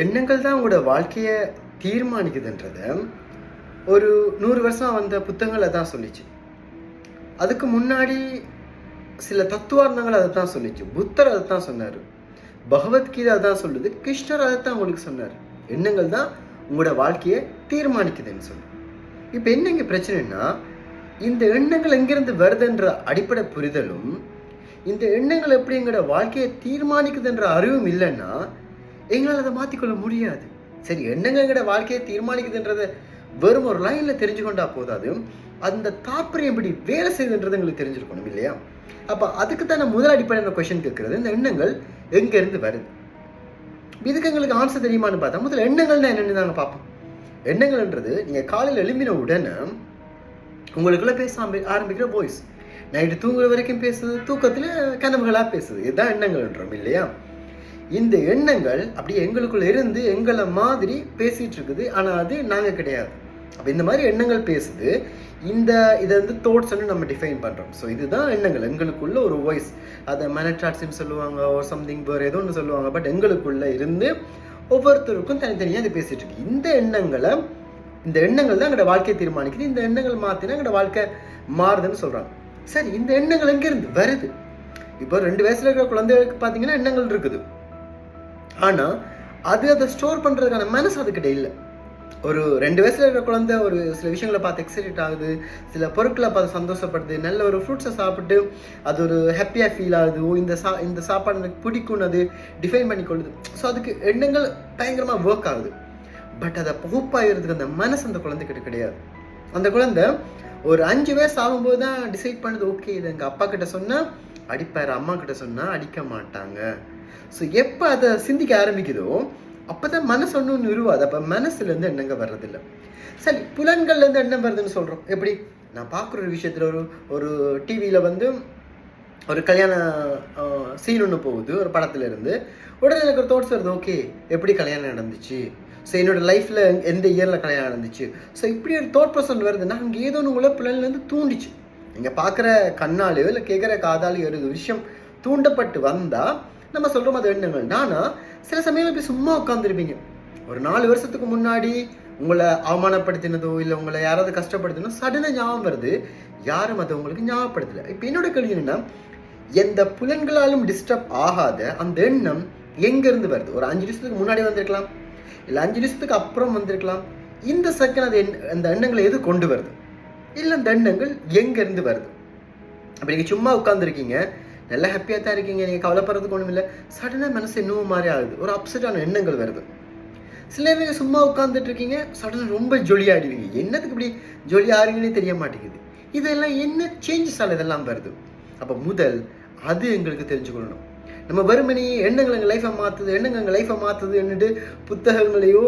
எண்ணங்கள் தான் உங்களோட வாழ்க்கையை தீர்மானிக்குதுன்றத ஒரு நூறு வருஷம் வந்த புத்தகங்களை தான் சொல்லிச்சு. அதுக்கு முன்னாடி சில தத்துவார்த்தங்கள் அதை தான் சொல்லிச்சு. புத்தர் அதை தான் சொன்னார். பகவத்கீதை அதான் சொல்லுது. கிருஷ்ணர் அதை தான் உங்களுக்கு சொன்னார். எண்ணங்கள் தான் உங்களோட வாழ்க்கையை தீர்மானிக்குதுன்னு சொல்லு. இப்போ என்ன இங்கே பிரச்சனைன்னா இந்த எண்ணங்கள் எங்கிருந்து வருதுன்ற அடிப்படை புரிதலும் இந்த எண்ணங்கள் எப்படி எங்களோட வாழ்க்கையை தீர்மானிக்குதுன்ற அறிவும் இல்லைன்னா எங்களால் அதை மாற்றிக்கொள்ள முடியாது. சரி எண்ணங்கள் வாழ்க்கையை தீர்மானிக்குதுன்றதை வெறும் ஒரு லைனில் தெரிஞ்சுக்கொண்டா போதாது? அந்த தாற்பயம் எப்படி வேலை செய்யுதுன்றது எங்களுக்கு தெரிஞ்சிருக்கணும் இல்லையா? அப்போ அதுக்கு தான் நான் முதல் அடிப்படையான கொஷின் கேட்குறது இந்த எண்ணங்கள் எங்கேருந்து வருது? இதுக்கு எங்களுக்கு ஆன்சர் தெரியுமான்னு பார்த்தா முதல்ல எண்ணங்கள்னா என்னென்னு நாங்கள் பார்ப்போம். எண்ணங்கள்ன்றது நீங்கள் காலையில் எழும்பின உடனே உங்களுக்குள்ள பேச ஆரம்பி- ஆரம்பிக்கிற வாய்ஸ் நைட்டு தூங்குற வரைக்கும் பேசுது தூக்கத்தில் கனவுகளாக பேசுது. இதுதான் எண்ணங்கள்ன்றோம் இல்லையா? இந்த எண்ணங்கள் அப்படி எங்களுக்குள்ள இருந்து எங்களை மாதிரி பேசிட்டு இருக்குது. ஆனால் அது நாங்கள் கிடையாது. அப்போ இந்த மாதிரி எண்ணங்கள் பேசுது. இந்த இதை வந்து தோட்ஸ்ன்னு நம்ம டிஃபைன் பண்ணுறோம் ஸோ இதுதான் எண்ணங்கள். எங்களுக்குள்ள ஒரு வாய்ஸ் அதை மேனட்ராட்ஸ்ன்னு சொல்லுவாங்க ஒரு சம்திங் வேறு ஏதோ ஒன்று சொல்லுவாங்க. பட் எங்களுக்குள்ள இருந்து ஒவ்வொருத்தருக்கும் தனித்தனியாக அது பேசிட்டு இருக்கு. இந்த எண்ணங்களை இந்த எண்ணங்கள் தான் எங்களோட வாழ்க்கையை தீர்மானிக்குது. இந்த எண்ணங்கள் மாற்றினா எங்களோட வாழ்க்கை மாறுதுன்னு சொல்கிறாங்க சரி இந்த எண்ணங்கள் எங்கேருந்து வருது? இப்போ ரெண்டு வயசுல இருக்கிற குழந்தைகளுக்கு பார்த்தீங்கன்னா எண்ணங்கள் இருக்குது. ஆனால் அது அதை ஸ்டோர் பண்ணுறதுக்கான மனசு அதுக்கிட்ட இல்லை. ஒரு ரெண்டு வயசில் இருக்கிற குழந்தை ஒரு சில விஷயங்களை பார்த்து எக்ஸைட் ஆகுது சில பொருட்களை பார்த்து சந்தோஷப்படுது நல்ல ஒரு ஃப்ரூட்ஸை சாப்பிட்டு அது ஒரு ஹாப்பியாக ஃபீல் ஆகுது ஓ இந்த சா இந்த சாப்பாடு எனக்கு பிடிக்கும்னு அது டிஃபைன் பண்ணி கொள்ளுது. ஸோ அதுக்கு எண்ணங்கள் பயங்கரமாக ஒர்க் ஆகுது. பட் அதை பகுப்பாகிறதுக்கு அந்த மனசு அந்த குழந்தைக்கிட்ட கிடையாது. அந்த குழந்தை ஒரு அஞ்சு வயசு ஆகும்போது தான் டிசைட் பண்ணுது ஓகே இது எங்கள் அப்பா கிட்ட சொன்னால் அடிப்பார் அம்மா கிட்ட சொன்னால் அடிக்க மாட்டாங்க. ஸோ எப்போ அதை சிந்திக்க ஆரம்பிக்குதோ அப்போ தான் மனசு ஒன்று உருவாது அப்போ மனசுலேருந்து எண்ணங்க வர்றதில்லை. சரி புலன்கள்லேருந்து எண்ணம் வருதுன்னு சொல்கிறோம் எப்படி? நான் பார்க்குற ஒரு விஷயத்தில் ஒரு ஒரு டிவியில் வந்து ஒரு கல்யாண சீன் ஒன்று போகுது. ஒரு படத்துல இருந்து. உடனே எனக்கு ஒரு தோட்ஸ் வருது. ஓகே எப்படி கல்யாணம் நடந்துச்சு? ஸோ என்னோட லைஃப்பில் எந்த இயரில் கல்யாணம் நடந்துச்சு? ஸோ இப்படி ஒரு தோட் பர்சன் வருதுன்னா அங்கே ஏதோ ஒன்று உங்களை பிள்ளைலேருந்து தூண்டிச்சு. நீங்கள் பார்க்குற கண்ணாலேயோ இல்லை கேட்குற காதாலேயோ ஒரு விஷயம் தூண்டப்பட்டு வந்தால் நம்ம சொல்கிறோம் அது எண்ணங்கள். ஆனால் சில சமயம் போய் சும்மா உட்காந்துருப்பீங்க ஒரு நாலு வருஷத்துக்கு முன்னாடி உங்களை அவமானப்படுத்தினதோ இல்லை உங்களை யாராவது கஷ்டப்படுத்தினோ சடனாக ஞாபகம் வருது. யாரும் அதை உங்களுக்கு ஞாபகப்படுத்தலை. இப்போ என்னோட கேள்வி என்னென்னா எந்த புலன்களாலும் டிஸ்டர்ப் ஆகாத அந்த எண்ணம் எங்கேருந்து வருது? ஒரு அஞ்சு நிமிஷத்துக்கு முன்னாடி வந்திருக்கலாம் இல்லை அஞ்சு நிமிஷத்துக்கு அப்புறம் வந்திருக்கலாம். இந்த செகண்ட் அது எண் அந்த எண்ணங்களை எது கொண்டு வருது? இல்லை அந்த எண்ணங்கள் எங்கேருந்து வருது? அப்படி நீங்கள் சும்மா உட்காந்துருக்கீங்க நல்லா ஹாப்பியாக தான் இருக்கீங்க. நீங்கள் கவலைப்படுறதுக்கு ஒன்றும் இல்லை சடனாக மனசு இன்னும் மாதிரி ஆகுது. ஒரு அப்செட்டான எண்ணங்கள் வருது. சில பேர் சும்மா உட்காந்துட்டு இருக்கீங்க. சடனாக ரொம்ப ஜொலியாடுவீங்க என்னத்துக்கு இப்படி ஜொலி தெரிய மாட்டேங்குது. இதெல்லாம் என்ன சேஞ்சஸால் இதெல்லாம் வருது. அப்போ முதல் அது எங்களுக்கு தெரிஞ்சுக்கொள்ளணும் நம்ம வறுமனையே எண்ணங்கள் எங்கள் லைஃப்பை மாற்றுது எண்ணங்கள் எங்கள் லைஃப்பை மாற்றுதுன்னுட்டு புத்தகங்களையோ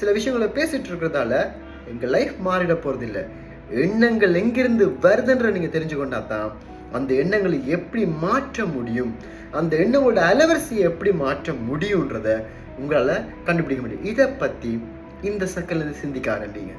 சில விஷயங்களை பேசிட்டு இருக்கிறதால எங்கள் லைஃப் மாறிட போகிறதில்ல எண்ணங்கள் எங்கிருந்து வருதுன்ற நீங்கள் தெரிஞ்சுக்கொண்டா தான் அந்த எண்ணங்களை எப்படி மாற்ற முடியும்? அந்த எண்ணங்களோட அலவரிசையை எப்படி மாற்ற முடியுன்றத உங்களால் கண்டுபிடிக்க முடியும். இதை பற்றி இந்த சக்கல்ல சிந்திக்க ஆரம்பிங்க